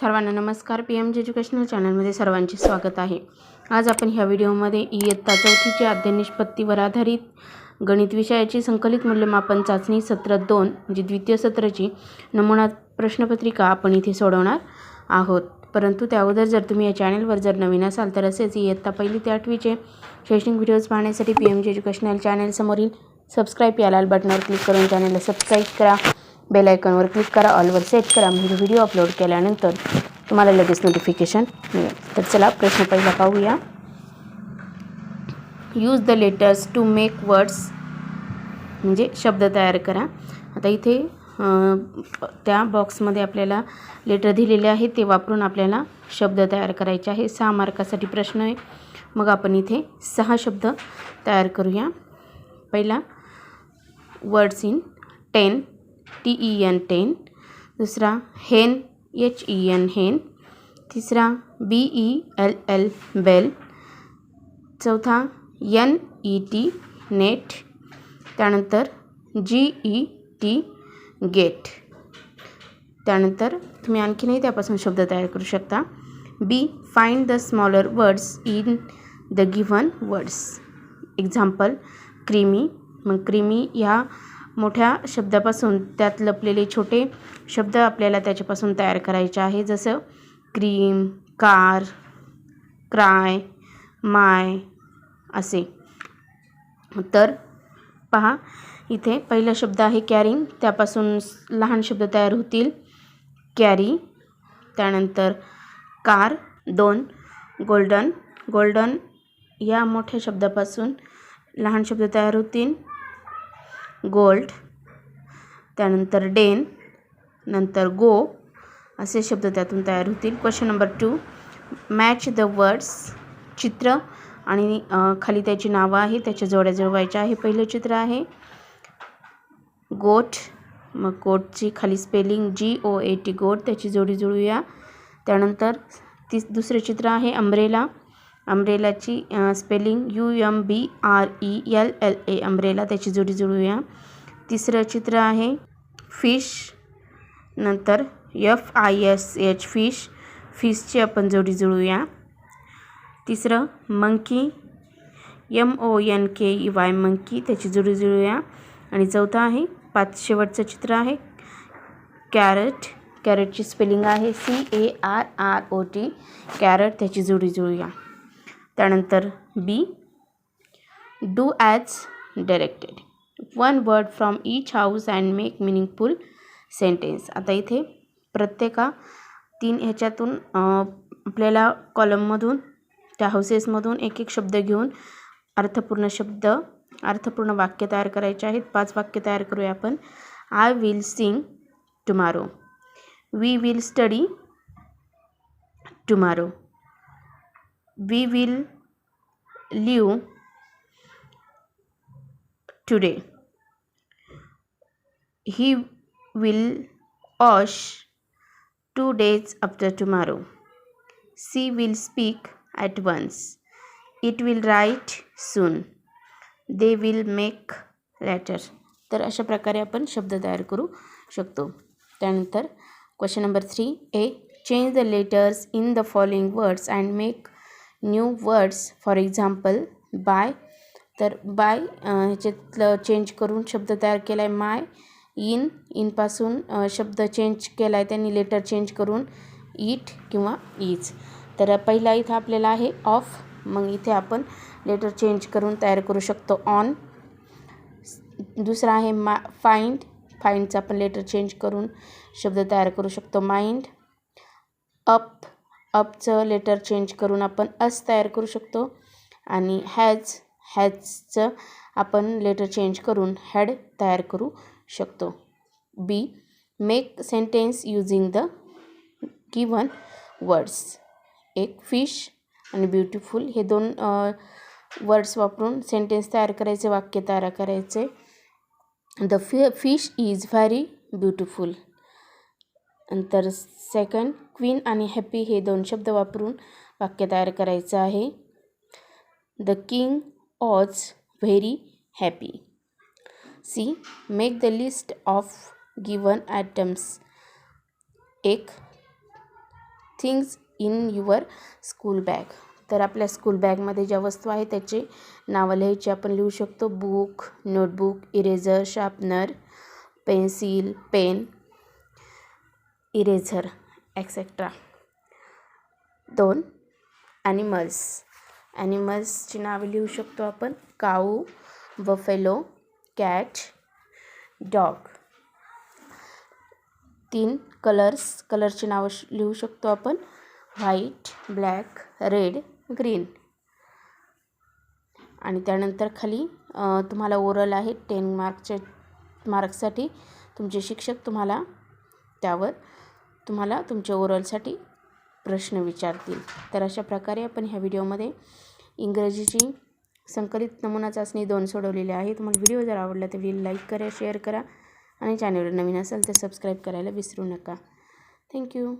सर्वांना नमस्कार. P M J educational चॅनलमध्ये सर्वांचे स्वागत आहे. आज आपण ह्या व्हिडिओमध्ये इयत्ता चौथीची अध्ययन निष्पत्तीवर आधारित गणित विषयाची संकलित मूल्यमापन चाचणी सत्र दोन म्हणजे द्वितीय सत्राची नमुना प्रश्नपत्रिका आपण इथे सोडवणार आहोत. परंतु त्या अगोदर जर तुम्ही या चॅनलवर जर नवीन असाल तर असेच इयत्ता पहिली ते आठवीचे शैक्षणिक व्हिडिओज पाहण्यासाठी पी एम जे एज्युकेशनल चॅनलसमोरील सबस्क्राईब या लाल बटनावर क्लिक करून चॅनलला सबस्क्राईब करा. बेल आयकॉनवर क्लिक करा ऑलवर सेट करा. म्हणजे व्हिडिओ अपलोड केल्यानंतर तुम्हाला लगेच नोटिफिकेशन मिळेल. तर चला प्रश्न पहिला पाहूया. Use the letters to make words म्हणजे शब्द तयार करा. आता इथे त्या बॉक्समध्ये आपल्याला लेटर दिलेले आहे ते वापरून आपल्याला शब्द तयार करायचे आहे. सहा मार्कासाठी प्रश्न आहे. मग आपण इथे सहा शब्द तयार करूया. पहिला words in ten T E N ten दुसरा hen H E N hen तिसरा B E L L bell चौथा एन ई टी नेट त्यानंतर जी ई टी गेट. त्यानंतर तुम्ही आणखीनही त्यापासून शब्द तयार करू शकता. B find the smaller words in the given words. Example creamy. मग क्रीमी ह्या मोठ्या शब्दापासून त्यात लपलेले छोटे शब्द आपल्याला त्याच्यापासून तयार करायचे आहे. जसं क्रीम कार क्राय माय असे. तर पहा इथे पहिला शब्द आहे कॅरिंग. त्यापासून लहान शब्द तयार होतील. कॅरी. त्यानंतर कार दोन गोल्डन. गोल्डन या मोठ्या शब्दापासून लहान शब्द तयार होतील. गोल्ड त्यानंतर डेन नंतर गो असे शब्द त्यातून तयार होतील. Question number two match the words चित्र आणि खाली त्याची नावं आहे त्याच्या जोड्या जुळवायच्या आहे. पहिलं चित्र आहे गोट मग गोटची खाली spelling G O A T गोट त्याची जोडी जुळूया. त्यानंतर ती दुसरं चित्र आहे umbrella अम्ब्रेलाची spelling U M B R E L L A umbrella त्याची जोडी जुळूया. तिसरं चित्र आहे फिश नंतर F I S H fish फिशची आपण जोडी जुळूया. तिसरं monkey M O N K E Y monkey त्याची जोडी जुळूया. आणि चौथं आहे पाच शेवटचं चित्र आहे कॅरट कॅरेटची स्पेलिंग आहे C A R R O T carrot त्याची जोडी जुळूया. त्यानंतर B do as directed one word from each house and make meaningful sentence आता इथे प्रत्येका तीन ह्याच्यातून आपल्याला कॉलममधून त्या हाऊसेसमधून एक एक शब्द घेऊन अर्थपूर्ण शब्द अर्थपूर्ण वाक्य तयार करायचे आहेत. पाच वाक्य तयार करूया आपण. I will sing tomorrow we will study tomorrow We will live today he will wash two days after tomorrow. She will speak at once. It will write soon. They will make later. तर अशा प्रकारे आपण शब्द तयार करू शकतो त्यानंतर question number three A change the letters in the following words and make new words for example by. तर बाय ह्याच्यातलं चेंज करून शब्द तयार केला आहे माय. इन इनपासून शब्द चेंज केला आहे त्यांनी लेटर चेंज करून इट किंवा इज. तर पहिला इथं आपल्याला आहे ऑफ. मग इथे आपण लेटर चेंज करून तयार करू शकतो ऑन. दुसरा आहे मा फाइंड. फाइंडचा आपण लेटर चेंज करून शब्द तयार करू शकतो माइंड. अप. अपचं लेटर चेंज करून आपण अस तयार करू शकतो. आणि हॅज हॅजचं आपण लेटर चेंज करून हॅड तयार करू शकतो. B make sentence using the given words एक फिश आणि ब्युटिफुल हे दोन वर्ड्स वापरून सेंटेन्स तयार करायचे वाक्य तयार करायचे. द फि फिश इज व्हेरी ब्युटिफुल नंतर सेकंड क्वीन आणि हॅपी हे दोन शब्द वापरून वाक्य तयार करायचं आहे. The king was very happy C make the list of given items एक things in your school bag तर आपल्या स्कूल बॅगमध्ये ज्या वस्तू आहे त्याचे नावं लिहायची आपण लिहू शकतो. Book notebook eraser sharpener pencil pen eraser etcetera दोन ॲनिमल्स ॲनिमल्सची नावे लिहू शकतो आपण. काऊ बफेलो कॅट डॉग तीन कलर्स कलरची नावं श- लिहू शकतो आपण. व्हाईट ब्लॅक रेड ग्रीन आणि त्यानंतर खाली तुम्हाला ओरल आहे. टेन मार्कच्या मार्क्ससाठी तुमचे शिक्षक तुम्हाला त्यावर तुम्हाला तुमच्या ओरलसाठी प्रश्न विचारतील. तर अशा प्रकारे आपण ह्या व्हिडिओमध्ये इंग्रजीची संकलित नमुना चाचणी दोन सोडवलेली आहे. तुम्हाला व्हिडिओ जर आवडला तर व्हिडिओ लाईक करा शेअर करा आणि चॅनलवर नवीन असेल तर सबस्क्राईब करायला विसरू नका. थँक्यू.